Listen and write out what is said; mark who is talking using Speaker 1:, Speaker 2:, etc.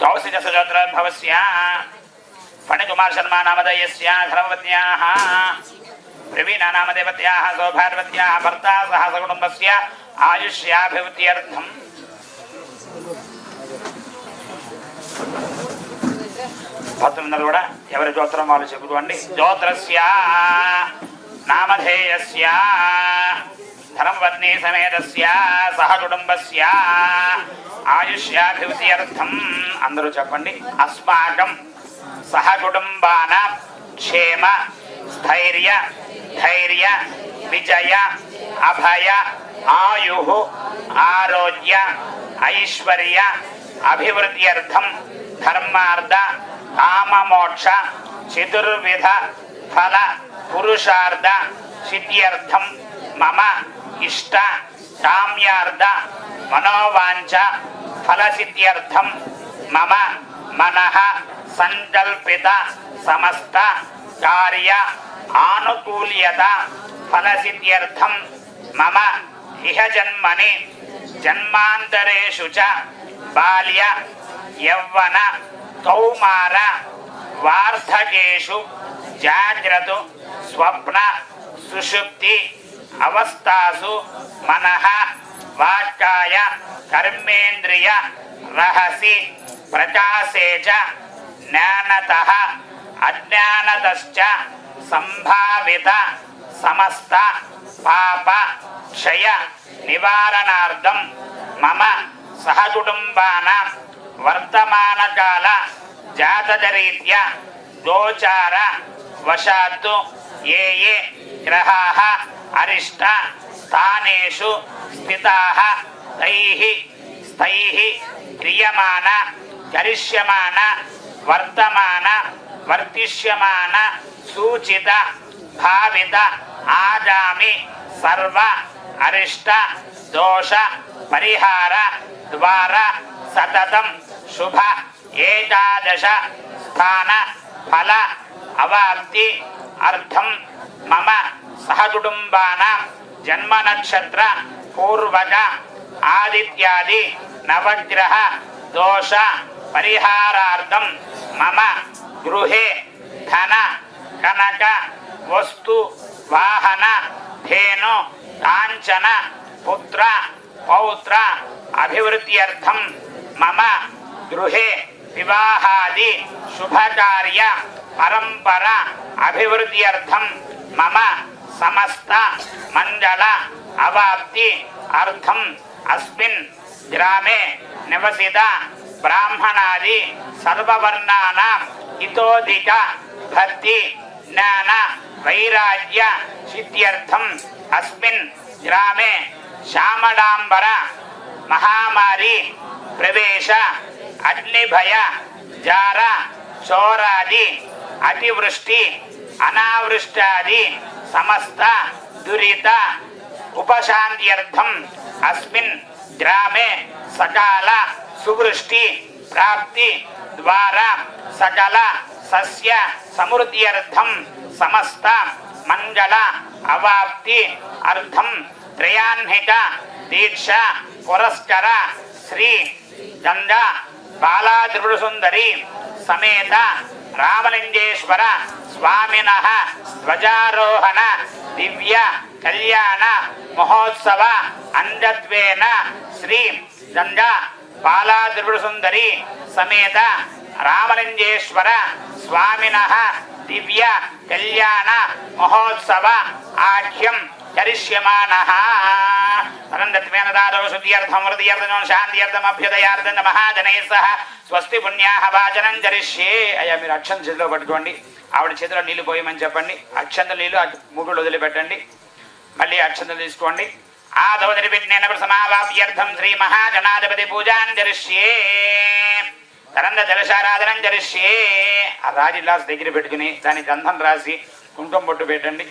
Speaker 1: కౌశిక సుగోత్రోద్భవస్య ఫణికుమార్ శర్మ నామధేయస్య ధర్మవత్యాః ప్రవీణ నామదేవత్యాః సౌభార్వత్యాః భర్తా సహ సకుటుంబస్య ఆయుష్యాభివృత్యర్థం భద్రులందరూ కూడా ఎవరి జోత్రం వాళ్ళు చెబుతూ అండి జోత్రస్య నామధేయస్య ధర్మపత్ని సమేతస్య సహ కుటుంబస్య ఆయుష్యాభివృద్ధ్యర్థం అందరూ చెప్పండి అస్మాకం సహ కుటుంబాన క్షేమ స్థైర్య ధైర్య విజయ అభయ ఆయు ఆరోగ్య ఐశ్వర్య అభివృద్ధ్యర్థం ధర్మార్థ కామమోక్ష చతుర్విధ ఫల పురుషార్థ సిద్ధ్యర్థం మమ ఇష్ట కామ్యార్థ మనోవాంఛ ఫలసిద్ధ్యర్థం మమ మనః సంకల్పిత సమస్త కార్య ఆనుకూల్యత ఫలసిద్ధ్యర్థం మమ ఇహ జన్మని జన్మాంతరేషు చ బాల్య యవ్వన కౌమార వార్ధకేషు జాగ్రత్త స్వప్న సుషుప్తి అవస్థాసు మనః వాక్కాయ కర్మేంద్రియ రహసి ప్రకాశే చ జ్ఞానత అజ్ఞానతశ్చ సంభావిత సమస్త పాప క్షయ నివారణార్థం మమ సహకుటుంబాన వర్తమానకాల జాతకరీత్య గోచార వశాత్తు ఏ ఏ గ్రహాः అరిష్ట స్థానేషు స్థితాः తైః స్థైః క్రియమాణ కరిష్యమాణ వర్తమాన వర్తిష్యమాణ సూచిత భావిత ఆజామి సర్వ అరిష్ట దోష పరిహార ద్వార సతతం శుభ ఏకాదశ స్థాన ఫల అవాప్తి అర్థం మమ సహకుటుంబాన జన్మ నక్షత్ర పూర్వక ఆదిత్యాది నవగ్రహ దోష పరిహారార్థం మమ గృహే ధన కనక వస్తు వాహన ధేను కాంచన పుత్ర పౌత్ర అభివృద్ధ్యర్థం మమ గృహే వివాహాది శుభకార్య పరంపర అభివృద్ధ్యర్థం మమ समस्त मंडल अवाप्ति अर्थम अस्मिन् ग्रामे निवसित ब्राह्मणादि सर्ववर्णानां हितोदित भक्ति, ज्ञान, वैराग्य सिद्ध्यर्थम अस्मिन् ग्रामे श्यामलांबर महामारी प्रवेश, अग्निभय जार चोरादि अतिवृष्टि, अनावृष्टादि సమస్త దురిత ఉపశాంత్యర్థం అస్మిన్ గ్రామే సకాల సువృష్టి ప్రాప్తి ద్వారా సకల సస్య సమృద్ధ్యర్థం సమస్త మంగళ అవాప్తి అర్థం త్రయాన్హిక దీక్ష పురస్కర శ్రీ గంగా బాలా సుందరి సమేత రామలింగేశ్వర స్వామిన ధ్వజారోహణ దివ్య కళ్యాణ మహోత్సవ అంధత్వేన శ్రీ గంగా బాలాద్రిపురసుందరి సమేత రామలింగేశ్వర స్వామిన దివ్య కళ్యాణ మహోత్సవ ఆఖ్యం కరిష్యమానః అనందత్మేనదాదవ శుద్ధ్యర్థం హృదయర్థం శాంత్యర్థం అభ్యుదయార్థం మహాజనై సహ స్వస్తి పుణ్యాహ వాచనం కరిష్యే అయ్యా మీరు అక్షం చేతిలో పట్టుకోండి. ఆవిడ చేతిలో నీళ్ళు పోయమని చెప్పండి. అక్షంత నీళ్ళు ముగుడు వదిలిపెట్టండి. మళ్ళీ అక్షంత తీసుకోండి. ఆదౌదరి విజ్ఞాన సమావాప్యర్థం శ్రీ మహాగణాధిపతి పూజాన్ జరిష్యే. తరంద జలశారాధనం జరిష్యే. ఆ రాజిల్లాస్ దగ్గర పెట్టుకుని దాని గంధం రాసి కుంకుమ బొట్టు పెట్టండి.